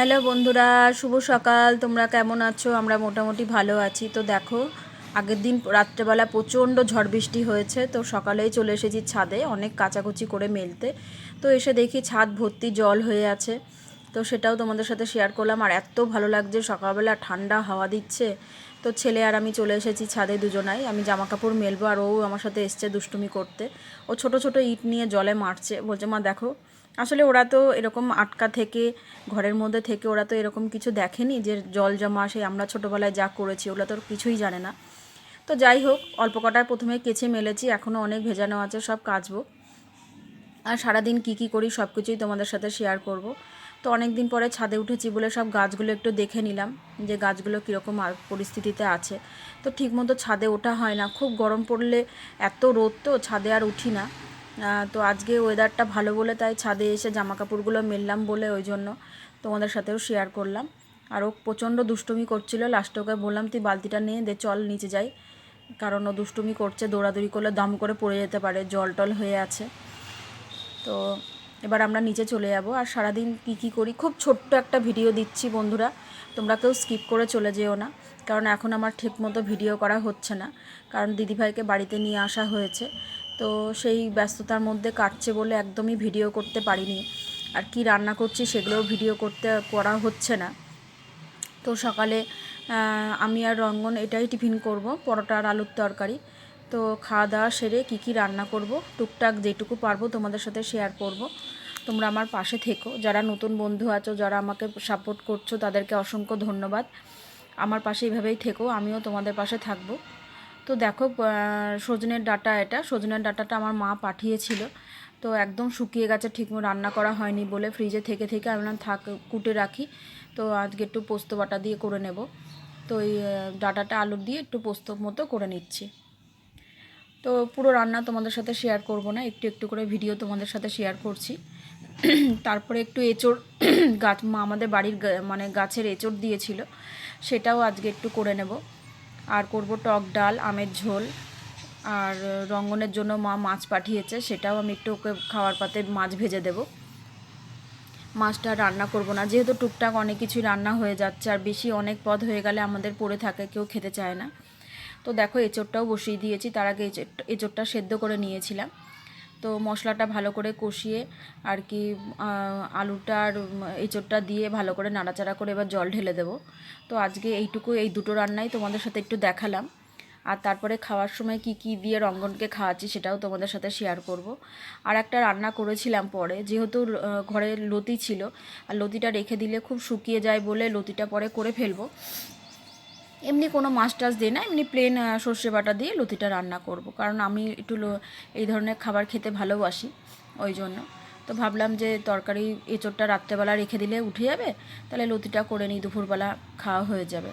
Hello বন্ধুরা, শুভ সকাল। তোমরা কেমন আছো? আমরা মোটামুটি ভালো আছি। তো দেখো, আগের দিন রাত্রেবেলা প্রচণ্ড ঝড় বৃষ্টি হয়েছে। তো সকালেই চলে এসেছি ছাদে, অনেক কাচাকুচি করে মেলতে। তো এসে দেখি ছাদ ভর্তি জল হয়ে আছে। তো সেটাও তোমাদের সাথে শেয়ার করলাম। আর এত ভালো লাগছে, সকালবেলা ঠান্ডা হাওয়া দিচ্ছে। তো ছেলে আর আমি চলে এসেছি ছাদে দুজনাই। আমি জামা কাপড় মেলবো, আর ও আমার সাথে এসছে দুষ্টুমি করতে। ও ছোট ছোট ইট নিয়ে জলে মারছে। বলছে, মা, দেখো আসলে ওরা তো এরকম আটকা থেকে, ঘরের মধ্যে থেকে ওরা তো এরকম কিছু দেখেনি যে জল জমা সেই আমরা ছোটোবেলায় যা করেছি ওরা তো কিছুই জানে না। তো যাই হোক, অল্প কটায় প্রথমে কেচে মেলেছি এখনও অনেক ভেজানো আছে, সব কাচবো। আর সারাদিন কী কী করি সব কিছুই তোমাদের সাথে শেয়ার করব। তো অনেক দিন পরে ছাদে উঠেছি বলে সব গাছগুলো একটু দেখে নিলাম যে গাছগুলো কীরকম পরিস্থিতিতে আছে। তো ঠিকমতো ছাদে ওঠা হয় না, খুব গরম পড়লে এত রোদ তো, ছাদে আর উঠি না। তো আজকে ওয়েদারটা ভালো বলে তাই ছাদে এসে জামা কাপড়গুলো মেললাম বলে ওই জন্য তোমাদের সাথেও শেয়ার করলাম। আর ও প্রচণ্ড দুষ্টুমি করছিল। লাস্টে ওকে বললাম, তুই বালতিটা নিয়ে দে, চল নিচে যাই। কারণ ও দুষ্টুমি করছে, দৌড়াদৌড়ি করলে দম করে পড়ে যেতে পারে, জল টল হয়ে আছে। তো এবার আমরা নিচে চলে যাব। আর সারাদিন কী কী করি? খুব ছোট্ট একটা ভিডিও দিচ্ছি বন্ধুরা। তোমরা কেউ স্কিপ করে চলে যেও না। কারণ এখন আমার ঠিকমতো ভিডিও করা হচ্ছে না। কারণ দিদিভাইকে বাড়িতে নিয়ে আসা হয়েছে। তো সেই ব্যস্ততার মধ্যে কাটছে বলে একদমই ভিডিও করতে পারিনি। আর কি রান্না করছি সেগুলোও ভিডিও করতে করা হচ্ছে না। তো সকালে আমি আর রঙ্গন এটাই টিফিন করব, পরোটা আর আলুর তরকারি। তো খাওয়া দাওয়া সেরে কী কী রান্না করব, টুকটাক যেটুকু পারব তোমাদের সাথে শেয়ার করব। তোমরা আমার পাশে থেকো। যারা নতুন বন্ধু আছো, যারা আমাকে সাপোর্ট করছ, তাদেরকে অসংখ্য ধন্যবাদ। আমার পাশে এইভাবেই থেকো, আমিও তোমাদের পাশে থাকব। তো দেখো সজনের ডাটা এটা। সজনের ডাটাটা আমার মা পাঠিয়েছিল। তো একদম শুকিয়ে গেছে ঠিক রান্না করা হয়নি বলে ফ্রিজে থেকে থেকে আমি থাক, কুটে রাখি। তো আজকে একটু পোস্ত বাটা দিয়ে করে নেব। তো এই ডাটাটা আলু দিয়ে একটু পোস্ত মতো করে নিচ্ছি। তো পুরো রান্না তোমাদের সাথে শেয়ার করব না, একটু একটু করে ভিডিও তোমাদের সাথে শেয়ার করছি। তারপরে একটু এঁচড় গাছ আমাদের বাড়ির মানে গাছের এঁচড় দিয়েছিল, সেটাও আজকে একটু করে নেব। আর করব টক ডাল, আমের ঝোল। আর রঙ্গনের জন্য মা মাছ পাঠিয়েছে, সেটাও আমি একটু ওকে খাওয়ার পাতে মাছ ভেজে দেব। মাছটা রান্না করব না, যেহেতু টুকটাক অনেক কিছুই রান্না হয়ে যাচ্ছে, আর বেশি অনেক পদ হয়ে গেলে আমাদের পড়ে থাকে, কেউ খেতে চায় না। তো দেখো, এঁচোড়টাও বসিয়ে দিয়েছি, তার আগে এঁচোড়টা সেদ্ধ করে নিয়েছিলাম। তো মশলাটা ভালো করে কষিয়ে আর কি আলুটা আর এঁচোড়টা দিয়ে ভালো করে নাড়াচাড়া করে এবার জল ঢেলে দেবো। তো আজকে এইটুকু, এই দুটো রান্নাই তোমাদের সাথে একটু দেখালাম। আর তারপরে খাওয়ার সময় কি কি দিয়ে রঙ্গনকে খাওয়াচ্ছি সেটাও তোমাদের সাথে শেয়ার করব। আর একটা রান্না করেছিলাম পরে, যেহেতু ঘরে লতি ছিল, আর লতিটা রেখে দিলে খুব শুকিয়ে যায় বলে লতিটা পরে করে ফেলব। এমনি কোনো মাছ টাছ দিয়ে না, এমনি প্লেন সর্ষে বাটা দিয়ে লতিটা রান্না করব। কারণ আমি একটু এই ধরনের খাবার খেতে ভালোবাসি, ওই জন্য। তো ভাবলাম যে তরকারি এঁচোড়টা রাত্রেবেলা রেখে দিলে উঠে যাবে, তাহলে লতিটা করে নিই, দুপুরবেলা খাওয়া হয়ে যাবে।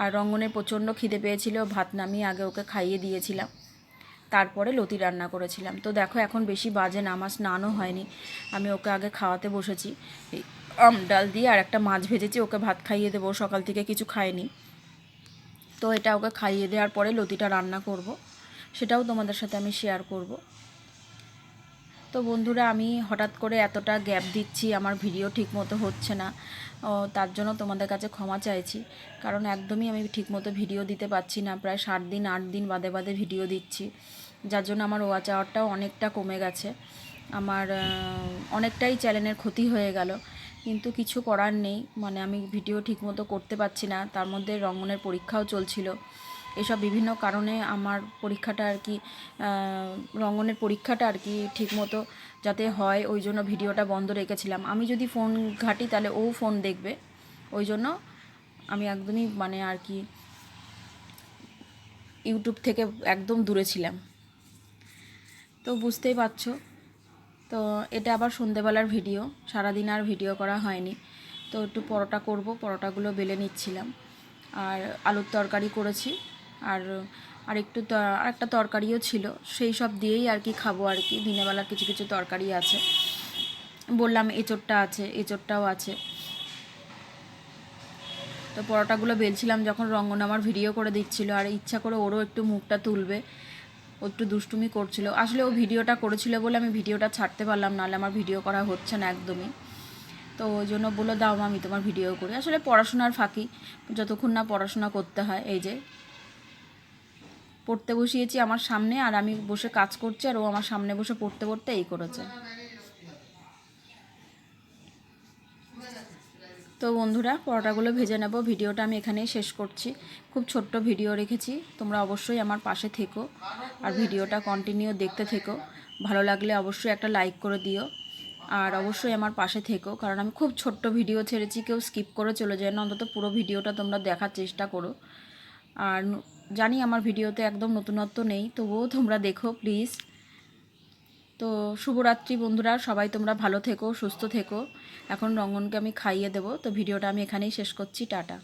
আর রঙ্গনের প্রচণ্ড খিদে পেয়েছিল, ভাত নামিয়ে আগে ওকে খাইয়ে দিয়েছিলাম। তারপরে লতি রান্না করেছিলাম। তো দেখো, এখন বেশি বাজে না আমার স্নানও হয়নি। আমি ওকে আগে খাওয়াতে বসেছি। ডাল দিয়ে আর একটা মাছ ভেজেছি, ওকে ভাত খাইয়ে দেবো সকাল থেকে কিছু খায়নি। তো এটা ওকে খাইয়ে দেওয়ার পরে লতিটা রান্না করব, সেটাও তোমাদের সাথে আমি শেয়ার করব। তো বন্ধুরা, আমি হঠাৎ করে এতটা গ্যাপ দিচ্ছি, আমার ভিডিও ঠিক মতো হচ্ছে না। তার জন্য তোমাদের কাছে ক্ষমা চাইছি, কারণ একদমই আমি ঠিকমতো ভিডিও দিতে পারছি না, প্রায় সাত দিন, আট দিন বাদে বাদে ভিডিও দিচ্ছি। যার জন্য আমার ওয়াচ আওয়ারটাও অনেকটা কমে গেছে। আমার অনেকটাই চ্যানেলের ক্ষতি হয়ে গেল। কিন্তু কিছু করার নেই। মানে আমি ভিডিও ঠিকমতো করতে পারছি না। তার মধ্যে রঙ্গনের পরীক্ষাও চলছিল। এসব বিভিন্ন কারণে আমার পরীক্ষাটা আর কি রঙ্গনের পরীক্ষাটা আর কি ঠিকমতো যাতে হয়, ওই জন্য ভিডিওটা বন্ধ রেখেছিলাম। আমি যদি ফোন ঘাঁটি, তাহলে ও ফোন দেখবে। ওই জন্য আমি একদমই মানে আর কি ইউটিউব থেকে একদম দূরে ছিলাম। তো বুঝতেই পারছ। তো এটা আবার সন্ধেবেলার ভিডিও, সারাদিন আর ভিডিও করা হয়নি। তো একটু পরোটা করব, পরোটাগুলো বেলে নিচ্ছিলাম। আর আলুর তরকারি করেছি, আর আর একটু আর একটা তরকারিও ছিল। সেই সব দিয়েই আর কি খাব আর কি। দিনেবেলার কিছু কিছু তরকারি আছে। বললাম এঁচোড়টা আছে, এঁচোড়টাও আছে। তো পরোটাগুলো বেলছিলাম, যখন রঙ্গন আমার ভিডিও করে দিচ্ছিল, আর ইচ্ছা করে ওরও একটু মুখটা তুলবে। ও একটু দুষ্টুমি করছিল। আসলে ও ভিডিওটা করেছিল বলে আমি ভিডিওটা ছাড়তে পারলাম, নাহলে আমার ভিডিও করা হচ্ছে না একদমই। তো ওই জন্য বলে দাও আমি তোমার ভিডিও করি। আসলে পড়াশোনার ফাঁকি, যতক্ষণ না পড়াশোনা করতে হয়, এই যে। পড়তে বসিয়েছি আমার সামনে, আর আমি বসে কাজ করছি, আর ও আমার সামনে বসে পড়তে পড়তে এই করেছে। তো বন্ধুরা, পরোটাগুলো ভেজে নেব। ভিডিওটা আমি এখানেই শেষ করছি। খুব ছোট্ট ভিডিও রেখেছি। তোমরা অবশ্যই আমার পাশে থেকো আর ভিডিওটা কন্টিনিউ দেখতে থেকো। ভালো লাগলে অবশ্যই একটা লাইক করে দিও। আর অবশ্যই আমার পাশে থেকো, কারণ আমি খুব ছোট্ট ভিডিও ছেড়েছি, কেউ স্কিপ করে চলে যায় না। অন্তত পুরো ভিডিওটা তোমরা দেখার চেষ্টা করো। আর জানি আমার ভিডিওতে একদম নতুনত্ব নেই, তবুও তোমরা দেখো প্লিজ তো শুভরাত্রি বন্ধুরা, সবাই তোমরা ভালো থেকো, সুস্থ থেকো। এখন রঙনকে আমি খাইয়ে দেবো, তো ভিডিওটা আমি এখানেই শেষ করছি, টাটা।